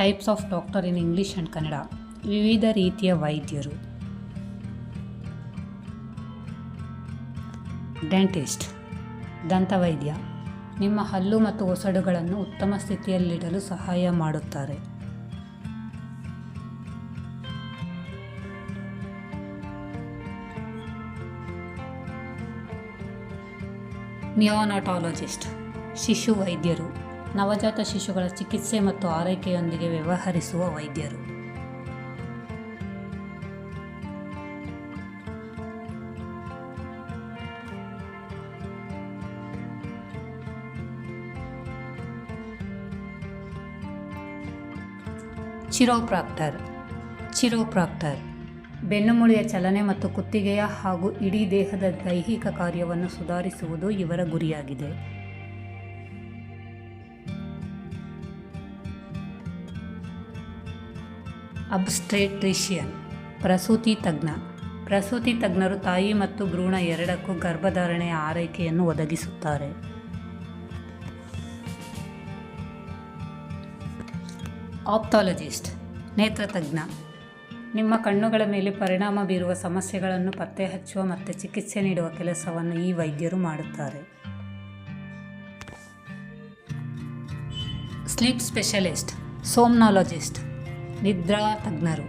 Types of doctor in English and Kannada. ವಿವಿಧ ರೀತಿಯ ವೈದ್ಯರು. ಡೆಂಟಿಸ್ಟ್. ದಂತವೈದ್ಯ. ನಿಮ್ಮ ಹಲ್ಲು ಮತ್ತು ಒಸಡುಗಳನ್ನು ಉತ್ತಮ ಸ್ಥಿತಿಯಲ್ಲಿಡಲು ಸಹಾಯ ಮಾಡುತ್ತಾರೆ. ನಿಯೋನಾಟಾಲಜಿಸ್ಟ್. ಶಿಶು ವೈದ್ಯರು. ನವಜಾತ ಶಿಶುಗಳ ಚಿಕಿತ್ಸೆ ಮತ್ತು ಆರೈಕೆಯೊಂದಿಗೆ ವ್ಯವಹರಿಸುವ ವೈದ್ಯರು. ಚಿರೋಪ್ರಾಕ್ಟರ್ ಚಿರೋಪ್ರಾಕ್ಟರ್ ಬೆನ್ನುಮೂಳೆಯ ಚಲನೆ ಮತ್ತು ಕುತ್ತಿಗೆಯ ಹಾಗೂ ಇಡೀ ದೇಹದ ದೈಹಿಕ ಕಾರ್ಯವನ್ನು ಸುಧಾರಿಸುವುದು ಇವರ ಗುರಿಯಾಗಿದೆ. ಅಬ್ಸ್ಟ್ರೇಟ್ರಿಷಿಯನ್ ಪ್ರಸೂತಿ ತಜ್ಞ. ಪ್ರಸೂತಿ ತಜ್ಞರು ತಾಯಿ ಮತ್ತು ಭ್ರೂಣ ಎರಡಕ್ಕೂ ಗರ್ಭಧಾರಣೆಯ ಆರೈಕೆಯನ್ನು ಒದಗಿಸುತ್ತಾರೆ. ಆಪ್ತಾಲಜಿಸ್ಟ್ ನೇತ್ರತಜ್ಞ ನಿಮ್ಮ ಕಣ್ಣುಗಳ ಮೇಲೆ ಪರಿಣಾಮ ಬೀರುವ ಸಮಸ್ಯೆಗಳನ್ನು ಪತ್ತೆ ಹಚ್ಚುವ ಮತ್ತು ಚಿಕಿತ್ಸೆ ನೀಡುವ ಕೆಲಸವನ್ನು ಈ ವೈದ್ಯರು ಮಾಡುತ್ತಾರೆ. Sleep specialist, somnologist. ನಿದ್ರಾ ತಜ್ಞರು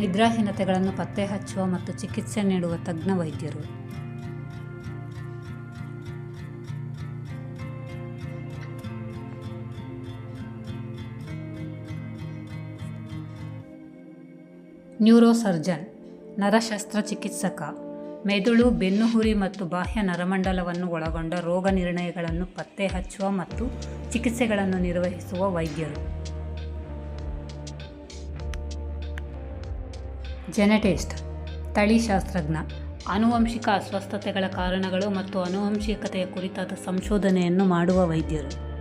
ನಿದ್ರಾಹೀನತೆಗಳನ್ನು ಪತ್ತೆ ಹಚ್ಚುವ ಮತ್ತು ಚಿಕಿತ್ಸೆ ನೀಡುವ ತಜ್ಞ ವೈದ್ಯರು. ನ್ಯೂರೋಸರ್ಜನ್, ನರಶಸ್ತ್ರ ಚಿಕಿತ್ಸಕ, ಮೆದುಳು, ಬೆನ್ನುಹುರಿ ಮತ್ತು ಬಾಹ್ಯ ನರಮಂಡಲವನ್ನು ಒಳಗೊಂಡ ರೋಗ ನಿರ್ಣಯಗಳನ್ನು ಪತ್ತೆ ಹಚ್ಚುವ ಮತ್ತು ಚಿಕಿತ್ಸೆಗಳನ್ನು ನಿರ್ವಹಿಸುವ ವೈದ್ಯರು. ಜೆನೆಟಿಸ್ಟ್ ತಳಿಶಾಸ್ತ್ರಜ್ಞ ಆನುವಂಶಿಕ ಅಸ್ವಸ್ಥತೆಗಳ ಕಾರಣಗಳು ಮತ್ತು ಆನುವಂಶಿಕತೆಯ ಕುರಿತಾದ ಸಂಶೋಧನೆಯನ್ನು ಮಾಡುವ ವೈದ್ಯರು.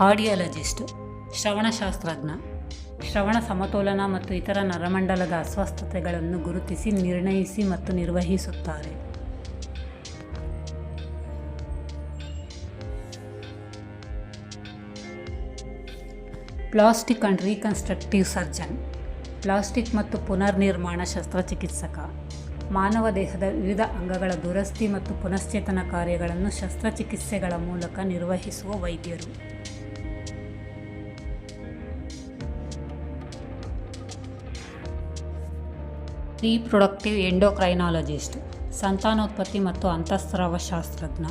ಆಡಿಯಾಲಜಿಸ್ಟ್, ಶ್ರವಣಶಾಸ್ತ್ರಜ್ಞ, ಶ್ರವಣ ಸಮತೋಲನ ಮತ್ತು ಇತರ ನರಮಂಡಲದ ಅಸ್ವಸ್ಥತೆಗಳನ್ನು ಗುರುತಿಸಿ ನಿರ್ಣಯಿಸಿ ಮತ್ತು ನಿರ್ವಹಿಸುತ್ತಾರೆ. Plastic and reconstructive surgeon, plastic ಮತ್ತು ಪುನರ್ನಿರ್ಮಾಣ ಶಸ್ತ್ರಚಿಕಿತ್ಸಕ. ಮಾನವ ದೇಹದ ವಿವಿಧ ಅಂಗಗಳ ದುರಸ್ತಿ ಮತ್ತು ಪುನಶ್ಚೇತನ ಕಾರ್ಯಗಳನ್ನು ಶಸ್ತ್ರಚಿಕಿತ್ಸೆಗಳ ಮೂಲಕ ನಿರ್ವಹಿಸುವ ವೈದ್ಯರು. ರೀಪ್ರೊಡಕ್ಟಿವ್ ಎಂಡೋಕ್ರೈನಾಲಜಿಸ್ಟ್, ಸಂತಾನೋತ್ಪತ್ತಿ ಮತ್ತು ಅಂತಃಸ್ರಾವ ಶಾಸ್ತ್ರಜ್ಞ.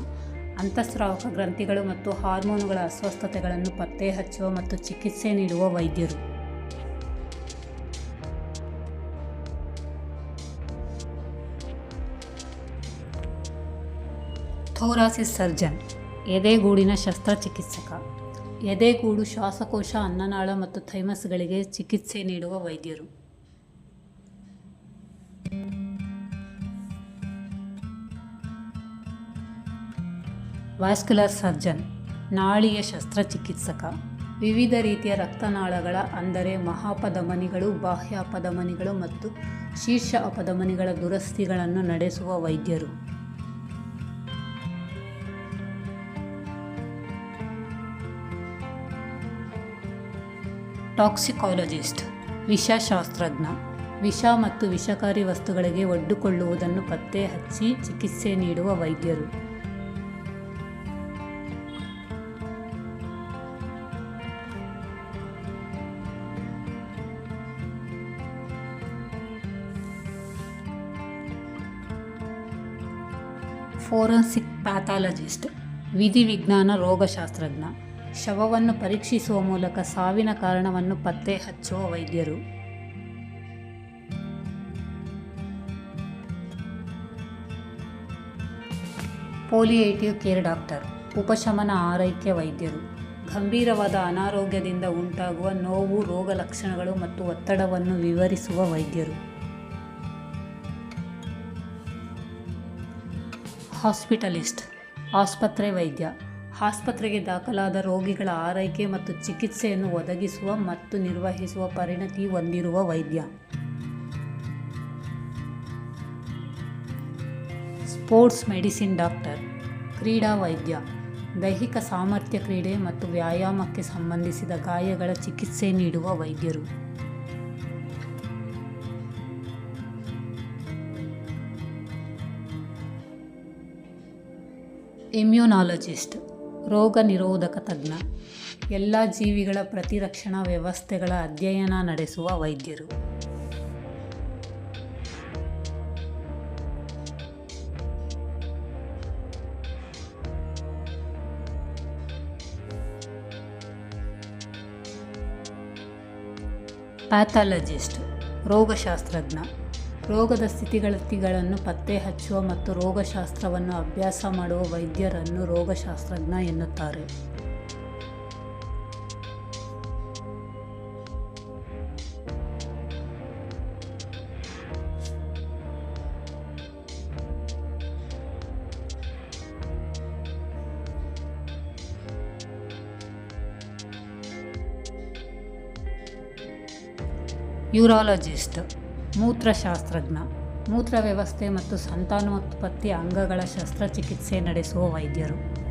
ಅಂತಃಸ್ರಾವಕ ಗ್ರಂಥಿಗಳು ಮತ್ತು ಹಾರ್ಮೋನುಗಳ ಅಸ್ವಸ್ಥತೆಗಳನ್ನು ಪತ್ತೆ ಹಚ್ಚುವ ಮತ್ತು ಚಿಕಿತ್ಸೆ ನೀಡುವ ವೈದ್ಯರು. ಥೋರಾಸಿಸ್ ಸರ್ಜನ್, ಎದೆಗೂಡಿನ ಶಸ್ತ್ರಚಿಕಿತ್ಸಕ. ಎದೆಗೂಡು ಶ್ವಾಸಕೋಶ, ಅನ್ನನಾಳ ಮತ್ತು ಥೈಮಸ್ಗಳಿಗೆ ಚಿಕಿತ್ಸೆ ನೀಡುವ ವೈದ್ಯರು. ವ್ಯಾಸ್ಕ್ಯುಲರ್ ಸರ್ಜನ್, ನಾಳೀಯ ಶಸ್ತ್ರಚಿಕಿತ್ಸಕ. ವಿವಿಧ ರೀತಿಯ ರಕ್ತನಾಳಗಳ, ಅಂದರೆ ಮಹಾಪಧಮನಿಗಳು, ಬಾಹ್ಯ ಅಪಧಮನಿಗಳು ಮತ್ತು ಶೀರ್ಷ ಅಪಧಮನಿಗಳ ದುರಸ್ತಿಗಳನ್ನು ನಡೆಸುವ ವೈದ್ಯರು. ಟಾಕ್ಸಿಕಾಲಜಿಸ್ಟ್, ವಿಷಶಾಸ್ತ್ರಜ್ಞ, ವಿಷ ಮತ್ತು ವಿಷಕಾರಿ ವಸ್ತುಗಳಿಗೆ ಒಡ್ಡಿಕೊಳ್ಳುವುದನ್ನು ಪತ್ತೆ ಹಚ್ಚಿ ಚಿಕಿತ್ಸೆ ನೀಡುವ ವೈದ್ಯರು. ಫೋರೆನ್ಸಿಕ್ ಪ್ಯಾಥಾಲಜಿಸ್ಟ್, ವಿಧಿವಿಜ್ಞಾನ ರೋಗಶಾಸ್ತ್ರಜ್ಞ. ಶವವನ್ನು ಪರೀಕ್ಷಿಸುವ ಮೂಲಕ ಸಾವಿನ ಕಾರಣವನ್ನು ಪತ್ತೆ ಹಚ್ಚುವ ವೈದ್ಯರು. ಪೋಲಿಯೇಟಿವ್ ಕೇರ್ ಡಾಕ್ಟರ್, ಉಪಶಮನ ಆರೈಕೆ ವೈದ್ಯರು. ಗಂಭೀರವಾದ ಅನಾರೋಗ್ಯದಿಂದ ಉಂಟಾಗುವ ನೋವು ರೋಗ ಲಕ್ಷಣಗಳು ಮತ್ತು ಒತ್ತಡವನ್ನು ವಿವರಿಸುವ ವೈದ್ಯರು. ಹಾಸ್ಪಿಟಲಿಸ್ಟ್, ಆಸ್ಪತ್ರೆ ವೈದ್ಯ. ಆಸ್ಪತ್ರೆಗೆ ದಾಖಲಾದ ರೋಗಿಗಳ ಆರೈಕೆ ಮತ್ತು ಚಿಕಿತ್ಸೆಯನ್ನು ಒದಗಿಸುವ ಮತ್ತು ನಿರ್ವಹಿಸುವ ಪರಿಣತಿ ಹೊಂದಿರುವ ವೈದ್ಯ. ಸ್ಪೋರ್ಟ್ಸ್ ಮೆಡಿಸಿನ್ ಡಾಕ್ಟರ್, ಕ್ರೀಡಾ ವೈದ್ಯ. ದೈಹಿಕ ಸಾಮರ್ಥ್ಯ ಕ್ರೀಡೆ ಮತ್ತು ವ್ಯಾಯಾಮಕ್ಕೆ ಸಂಬಂಧಿಸಿದ ಗಾಯಗಳ ಚಿಕಿತ್ಸೆ ನೀಡುವ ವೈದ್ಯರು. ಇಮ್ಯುನಾಲಜಿಸ್ಟ್ ರೋಗ ನಿರೋಧಕ ತಜ್ಞ ಎಲ್ಲ ಜೀವಿಗಳ ಪ್ರತಿರಕ್ಷಣಾ ವ್ಯವಸ್ಥೆಗಳ ಅಧ್ಯಯನ ನಡೆಸುವ ವೈದ್ಯರು. ಪ್ಯಾಥಾಲಜಿಸ್ಟ್ ರೋಗಶಾಸ್ತ್ರಜ್ಞ ರೋಗದ ಸ್ಥಿತಿಗತಿಗಳನ್ನು ಪತ್ತೆ ಹಚ್ಚುವ ಮತ್ತು ರೋಗಶಾಸ್ತ್ರವನ್ನು ಅಭ್ಯಾಸ ಮಾಡುವ ವೈದ್ಯರನ್ನು ರೋಗಶಾಸ್ತ್ರಜ್ಞ ಎನ್ನುತ್ತಾರೆ. ಯೂರಾಲಜಿಸ್ಟ್ ಮೂತ್ರಶಾಸ್ತ್ರಜ್ಞ ಮೂತ್ರ ವ್ಯವಸ್ಥೆ ಮತ್ತು ಸಂತಾನೋತ್ಪತ್ತಿ ಅಂಗಗಳ ಶಸ್ತ್ರಚಿಕಿತ್ಸೆ ನಡೆಸುವ ವೈದ್ಯರು.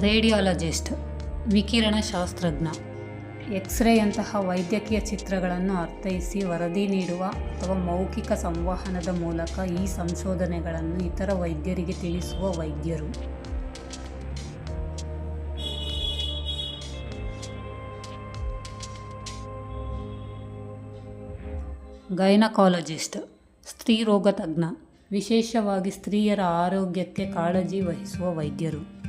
ರೇಡಿಯಾಲಜಿಸ್ಟ್ ವಿಕಿರಣಶಾಸ್ತ್ರಜ್ಞ. ಎಕ್ಸ್ರೇಯಂತಹ ವೈದ್ಯಕೀಯ ಚಿತ್ರಗಳನ್ನು ಅರ್ಥೈಸಿ ವರದಿ ನೀಡುವ ಅಥವಾ ಮೌಖಿಕ ಸಂವಹನದ ಮೂಲಕ ಈ ಸಂಶೋಧನೆಗಳನ್ನು ಇತರ ವೈದ್ಯರಿಗೆ ತಿಳಿಸುವ ವೈದ್ಯರು. ಗೈನಕಾಲಜಿಸ್ಟ್ ಸ್ತ್ರೀ ರೋಗ ತಜ್ಞ, ವಿಶೇಷವಾಗಿ ಸ್ತ್ರೀಯರ ಆರೋಗ್ಯಕ್ಕೆ ಕಾಳಜಿ ವಹಿಸುವ ವೈದ್ಯರು.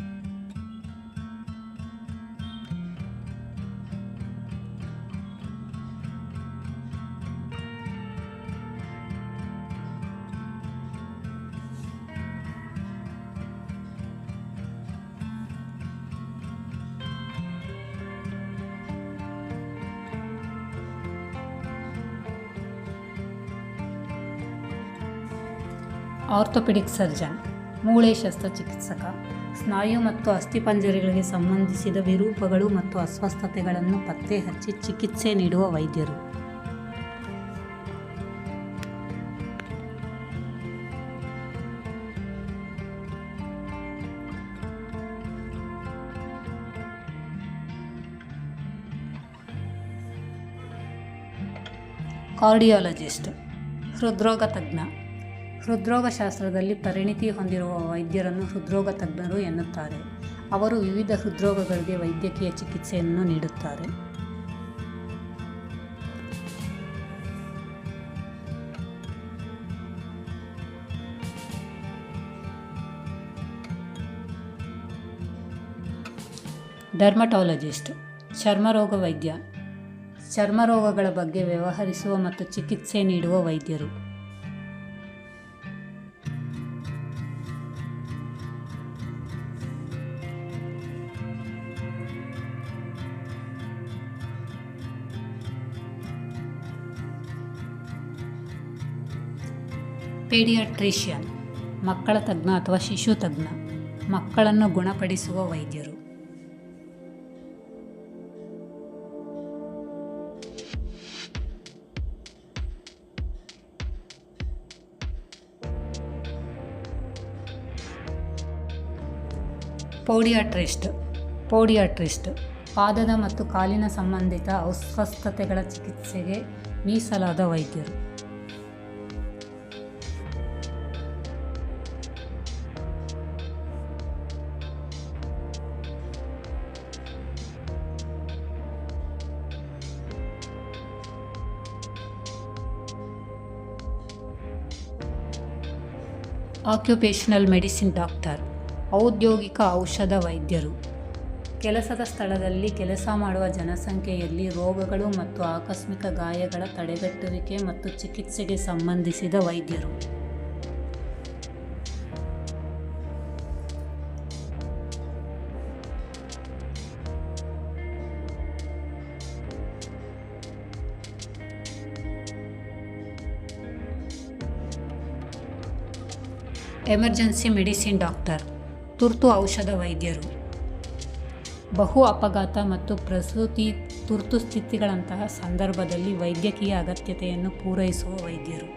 ಆರ್ಥೋಪೆಡಿಕ್ ಸರ್ಜನ್, ಮೂಳೆ ಶಸ್ತ್ರಚಿಕಿತ್ಸಕ, ಸ್ನಾಯು ಮತ್ತು ಅಸ್ಥಿಪಂಜರಗಳಿಗೆ ಸಂಬಂಧಿಸಿದ ವಿರೂಪಗಳು ಮತ್ತು ಅಸ್ವಸ್ಥತೆಗಳನ್ನು ಪತ್ತೆ ಹಚ್ಚಿ ಚಿಕಿತ್ಸೆ ನೀಡುವ ವೈದ್ಯರು. ಕಾರ್ಡಿಯಾಲಜಿಸ್ಟ್, ಹೃದ್ರೋಗ ತಜ್ಞ. ಹೃದ್ರೋಗ ಶಾಸ್ತ್ರದಲ್ಲಿ ಪರಿಣಿತಿ ಹೊಂದಿರುವ ವೈದ್ಯರನ್ನು ಹೃದ್ರೋಗ ತಜ್ಞರು ಎನ್ನುತ್ತಾರೆ. ಅವರು ವಿವಿಧ ಹೃದ್ರೋಗಗಳಿಗೆ ವೈದ್ಯಕೀಯ ಚಿಕಿತ್ಸೆಯನ್ನು ನೀಡುತ್ತಾರೆ. ಡರ್ಮಟಾಲಜಿಸ್ಟ್ ಚರ್ಮರೋಗ ವೈದ್ಯ. ಚರ್ಮರೋಗಗಳ ಬಗ್ಗೆ ವ್ಯವಹರಿಸುವ ಮತ್ತು ಚಿಕಿತ್ಸೆ ನೀಡುವ ವೈದ್ಯರು. ಪೀಡಿಯಾಟ್ರಿಷಿಯನ್, ಮಕ್ಕಳ ತಜ್ಞ ಅಥವಾ ಶಿಶು ತಜ್ಞ, ಮಕ್ಕಳನ್ನು ಗುಣಪಡಿಸುವ ವೈದ್ಯರು. ಪೋಡಿಯಾಟ್ರಿಸ್ಟ್ ಪೋಡಿಯಾಟ್ರಿಸ್ಟ್, ಪಾದದ ಮತ್ತು ಕಾಲಿನ ಸಂಬಂಧಿತ ಅಸ್ವಸ್ಥತೆಗಳ ಚಿಕಿತ್ಸೆಗೆ ಮೀಸಲಾದ ವೈದ್ಯರು. ಆಕ್ಯುಪೇಷನಲ್ ಮೆಡಿಸಿನ್ ಡಾಕ್ಟರ್ ಔದ್ಯೋಗಿಕ ಔಷಧ ವೈದ್ಯರು. ಕೆಲಸದ ಸ್ಥಳದಲ್ಲಿ ಕೆಲಸ ಮಾಡುವ ಜನಸಂಖ್ಯೆಯಲ್ಲಿ ರೋಗಗಳು ಮತ್ತು ಆಕಸ್ಮಿಕ ಗಾಯಗಳ ತಡೆಗಟ್ಟುವಿಕೆ ಮತ್ತು ಚಿಕಿತ್ಸೆಗೆ ಸಂಬಂಧಿಸಿದ ವೈದ್ಯರು. ಎಮರ್ಜೆನ್ಸಿ ಮೆಡಿಸಿನ್ ಡಾಕ್ಟರ್, ತುರ್ತು ಔಷಧ ವೈದ್ಯರು. ಬಹು ಅಪಘಾತ ಮತ್ತು ಪ್ರಸೂತಿ ತುರ್ತು ಸ್ಥಿತಿಗಳಂತಹ ಸಂದರ್ಭದಲ್ಲಿ ವೈದ್ಯಕೀಯ ಅಗತ್ಯತೆಯನ್ನು ಪೂರೈಸುವ ವೈದ್ಯರು.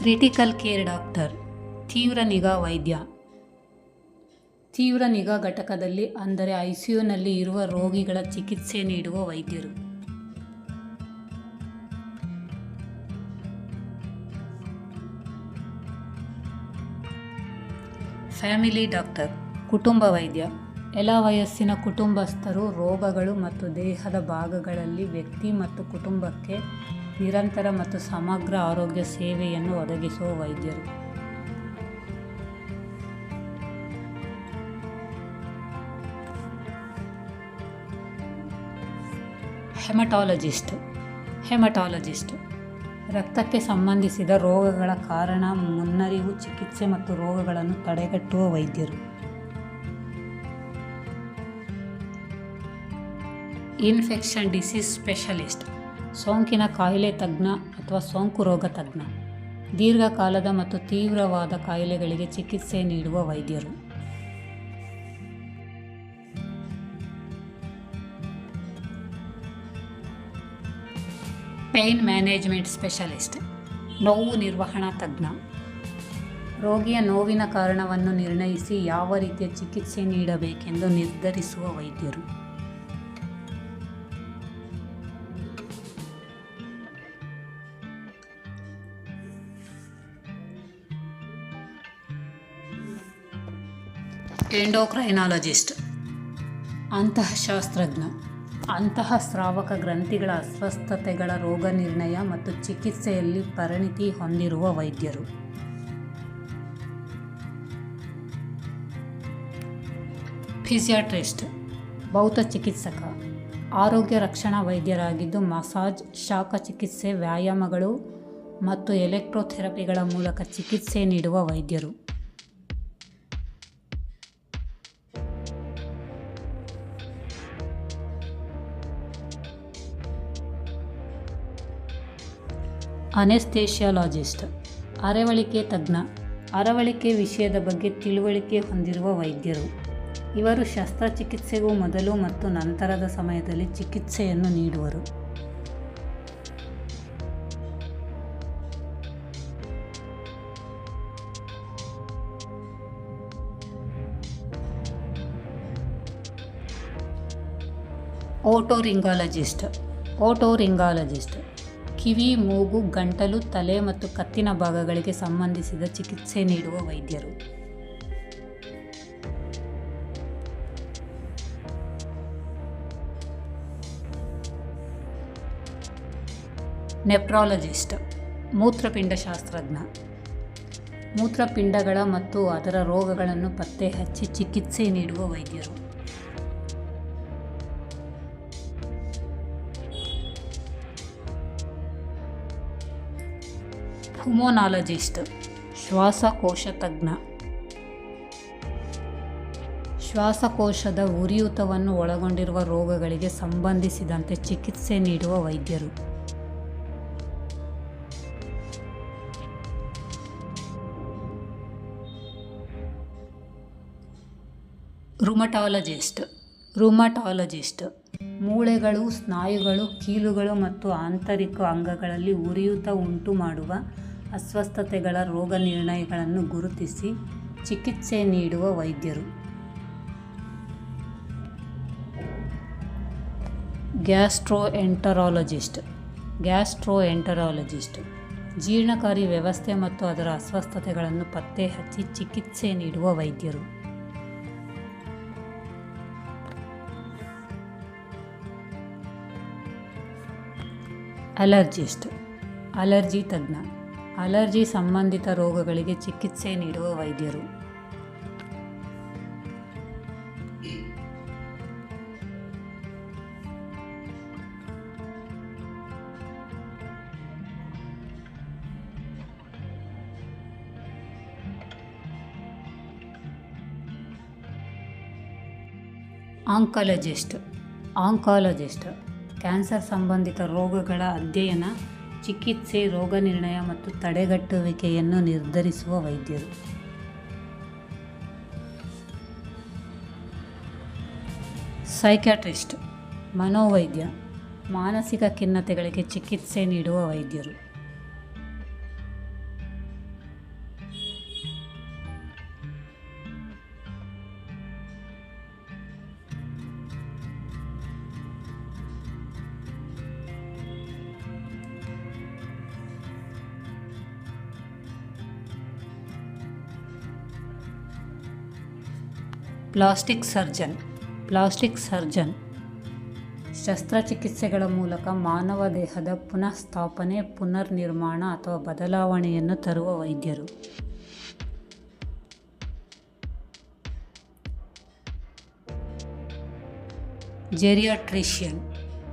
ಕ್ರಿಟಿಕಲ್ ಕೇರ್ ಡಾಕ್ಟರ್, ತೀವ್ರ ನಿಗಾ ವೈದ್ಯ. ತೀವ್ರ ನಿಗಾ ಘಟಕದಲ್ಲಿ, ಅಂದರೆ ಐಸಿಯುನಲ್ಲಿ ಇರುವ ರೋಗಿಗಳ ಚಿಕಿತ್ಸೆ ನೀಡುವ ವೈದ್ಯರು. ಫ್ಯಾಮಿಲಿ ಡಾಕ್ಟರ್, ಕುಟುಂಬ ವೈದ್ಯ. ಎಲ್ಲ ವಯಸ್ಸಿನ ಕುಟುಂಬಸ್ಥರು ರೋಗಗಳು ಮತ್ತು ದೇಹದ ಭಾಗಗಳಲ್ಲಿ ವ್ಯಕ್ತಿ ಮತ್ತು ಕುಟುಂಬಕ್ಕೆ ನಿರಂತರ ಮತ್ತು ಸಮಗ್ರ ಆರೋಗ್ಯ ಸೇವೆಯನ್ನು ಒದಗಿಸುವ ವೈದ್ಯರು. Haematologist haematologist. ರಕ್ತಕ್ಕೆ ಸಂಬಂಧಿಸಿದ ರೋಗಗಳ ಕಾರಣ ಮುನ್ನರಿವು, ಚಿಕಿತ್ಸೆ ಮತ್ತು ರೋಗಗಳನ್ನು ತಡೆಗಟ್ಟುವ ವೈದ್ಯರು. ಇನ್ಫೆಕ್ಷನ್ ಡಿಸೀಸ್ ಸ್ಪೆಷಲಿಸ್ಟ್, ಸೋಂಕಿನ ಕಾಯಿಲೆ ತಜ್ಞ ಅಥವಾ ಸೋಂಕು ರೋಗ ತಜ್ಞ. ದೀರ್ಘಕಾಲದ ಮತ್ತು ತೀವ್ರವಾದ ಕಾಯಿಲೆಗಳಿಗೆ ಚಿಕಿತ್ಸೆ ನೀಡುವ ವೈದ್ಯರು. ಪೇಯ್ನ್ ಮ್ಯಾನೇಜ್ಮೆಂಟ್ ಸ್ಪೆಷಲಿಸ್ಟ್, ನೋವು ನಿರ್ವಹಣಾ ತಜ್ಞ. ರೋಗಿಯ ನೋವಿನ ಕಾರಣವನ್ನು ನಿರ್ಣಯಿಸಿ ಯಾವ ರೀತಿಯ ಚಿಕಿತ್ಸೆ ನೀಡಬೇಕೆಂದು ನಿರ್ಧರಿಸುವ ವೈದ್ಯರು. ಎಂಡೋಕ್ರೈನಾಲಜಿಸ್ಟ್, ಅಂತಃಶಾಸ್ತ್ರಜ್ಞ. ಅಂತಹ ಸ್ರಾವಕ ಗ್ರಂಥಿಗಳ ಅಸ್ವಸ್ಥತೆಗಳ ರೋಗ ನಿರ್ಣಯ ಮತ್ತು ಚಿಕಿತ್ಸೆಯಲ್ಲಿ ಪರಿಣಿತಿ ಹೊಂದಿರುವ ವೈದ್ಯರು. ಫಿಸಿಯಾಟ್ರಿಸ್ಟ್, ಭೌತ ಚಿಕಿತ್ಸಕ, ಆರೋಗ್ಯ ರಕ್ಷಣಾ ವೈದ್ಯರಾಗಿದ್ದು ಮಸಾಜ್, ಶಾಖ ಚಿಕಿತ್ಸೆ, ವ್ಯಾಯಾಮಗಳು ಮತ್ತು ಎಲೆಕ್ಟ್ರೋಥೆರಪಿಗಳ ಮೂಲಕ ಚಿಕಿತ್ಸೆ ನೀಡುವ ವೈದ್ಯರು. ಅನೆಸ್ಥೇಷಿಯಾಲಜಿಸ್ಟ್ ಅರವಳಿಕೆ ತಜ್ಞ, ಅರವಳಿಕೆ ವಿಷಯದ ಬಗ್ಗೆ ತಿಳುವಳಿಕೆ ಹೊಂದಿರುವ ವೈದ್ಯರು. ಇವರು ಶಸ್ತ್ರಚಿಕಿತ್ಸೆಗೂ ಮೊದಲು ಮತ್ತು ನಂತರದ ಸಮಯದಲ್ಲಿ ಚಿಕಿತ್ಸೆಯನ್ನು ನೀಡುವರು. ಓಟೋರಿಂಗಾಲಜಿಸ್ಟ್ ಓಟೋರಿಂಗಾಲಜಿಸ್ಟ್ ಕಿವಿ, ಮೂಗು, ಗಂಟಲು, ತಲೆ ಮತ್ತು ಕತ್ತಿನ ಭಾಗಗಳಿಗೆ ಸಂಬಂಧಿಸಿದ ಚಿಕಿತ್ಸೆ ನೀಡುವ ವೈದ್ಯರು. ನೆಪ್ರಾಲಜಿಸ್ಟ್, ಮೂತ್ರಪಿಂಡಶಾಸ್ತ್ರಜ್ಞ. ಮೂತ್ರಪಿಂಡಗಳ ಮತ್ತು ಅದರ ರೋಗಗಳನ್ನು ಪತ್ತೆ ಹಚ್ಚಿ ಚಿಕಿತ್ಸೆ ನೀಡುವ ವೈದ್ಯರು. ಪುಮೋನಾಲಜಿಸ್ಟ್ ಶ್ವಾಸಕೋಶ ತಜ್ಞ. ಶ್ವಾಸಕೋಶದ ಉರಿಯೂತವನ್ನು ಒಳಗೊಂಡಿರುವ ರೋಗಗಳಿಗೆ ಸಂಬಂಧಿಸಿದಂತೆ ಚಿಕಿತ್ಸೆ ನೀಡುವ ವೈದ್ಯರು. ರುಮಟಾಲಜಿಸ್ಟ್ ರುಮಟಾಲಜಿಸ್ಟ್, ಮೂಳೆಗಳು, ಸ್ನಾಯುಗಳು, ಕೀಲುಗಳು ಮತ್ತು ಆಂತರಿಕ ಅಂಗಗಳಲ್ಲಿ ಉರಿಯೂತ ಉಂಟು ಮಾಡುವ ಅಸ್ವಸ್ಥತೆಗಳ ರೋಗ ನಿರ್ಣಯಗಳನ್ನು ಗುರುತಿಸಿ ಚಿಕಿತ್ಸೆ ನೀಡುವ ವೈದ್ಯರು. ಗ್ಯಾಸ್ಟ್ರೋ ಎಂಟರಾಲಜಿಸ್ಟ್ ಗ್ಯಾಸ್ಟ್ರೋ ಎಂಟರಾಲಜಿಸ್ಟ್ ಜೀರ್ಣಕಾರಿ ವ್ಯವಸ್ಥೆ ಮತ್ತು ಅದರ ಅಸ್ವಸ್ಥತೆಗಳನ್ನು ಪತ್ತೆ ಹಚ್ಚಿ ಚಿಕಿತ್ಸೆ ನೀಡುವ ವೈದ್ಯರು. ಅಲರ್ಜಿಸ್ಟ್. ಅಲರ್ಜಿ ತಜ್ಞ. ಅಲರ್ಜಿ ಸಂಬಂಧಿತ ರೋಗಗಳಿಗೆ ಚಿಕಿತ್ಸೆ ನೀಡುವ ವೈದ್ಯರು. ಆಂಕಾಲಜಿಸ್ಟ್ ಆಂಕಾಲಜಿಸ್ಟ್ ಕ್ಯಾನ್ಸರ್ ಸಂಬಂಧಿತ ರೋಗಗಳ ಅಧ್ಯಯನ ಚಿಕಿತ್ಸೆ ರೋಗನಿರ್ಣಯ ಮತ್ತು ತಡೆಗಟ್ಟುವಿಕೆಯನ್ನು ನಿರ್ಧರಿಸುವ ವೈದ್ಯರು. ಸೈಕ್ಯಾಟ್ರಿಸ್ಟ್ ಮನೋವೈದ್ಯ ಮಾನಸಿಕ ಖಿನ್ನತೆಗಳಿಗೆ ಚಿಕಿತ್ಸೆ ನೀಡುವ ವೈದ್ಯರು. Plastic surgeon plastic surgeon. ಶಸ್ತ್ರಚಿಕಿತ್ಸೆಗಳ ಮೂಲಕ ಮಾನವ ದೇಹದ ಪುನಃಸ್ಥಾಪನೆ, ಪುನರ್ನಿರ್ಮಾಣ ಅಥವಾ ಬದಲಾವಣೆಯನ್ನು ತರುವ ವೈದ್ಯರು. ಜೆರಿಯಾಟ್ರಿಷಿಯನ್,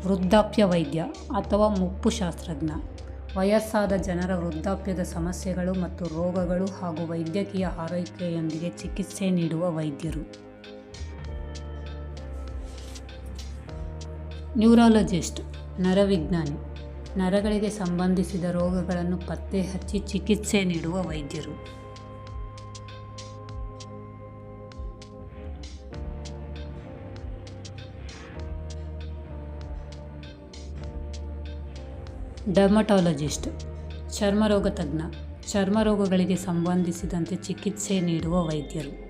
ವೃದ್ಧಾಪ್ಯ ವೈದ್ಯ ಅಥವಾ ಮುಪ್ಪು ಶಾಸ್ತ್ರಜ್ಞ. ವಯಸ್ಸಾದ ಜನರ ವೃದ್ಧಾಪ್ಯದ ಸಮಸ್ಯೆಗಳು ಮತ್ತು ರೋಗಗಳು ಹಾಗೂ ವೈದ್ಯಕೀಯ ಆರೈಕೆಯೊಂದಿಗೆ ಚಿಕಿತ್ಸೆ ನೀಡುವ ವೈದ್ಯರು. ನ್ಯೂರಾಲಜಿಸ್ಟ್, ನರವಿಜ್ಞಾನಿ. ನರಗಳಿಗೆ ಸಂಬಂಧಿಸಿದ ರೋಗಗಳನ್ನು ಪತ್ತೆ ಹಚ್ಚಿ ಚಿಕಿತ್ಸೆ ನೀಡುವ ವೈದ್ಯರು. ಡರ್ಮಟಾಲಜಿಸ್ಟ್, ಚರ್ಮರೋಗ ತಜ್ಞ. ಚರ್ಮರೋಗಗಳಿಗೆ ಸಂಬಂಧಿಸಿದಂತೆ ಚಿಕಿತ್ಸೆ ನೀಡುವ ವೈದ್ಯರು.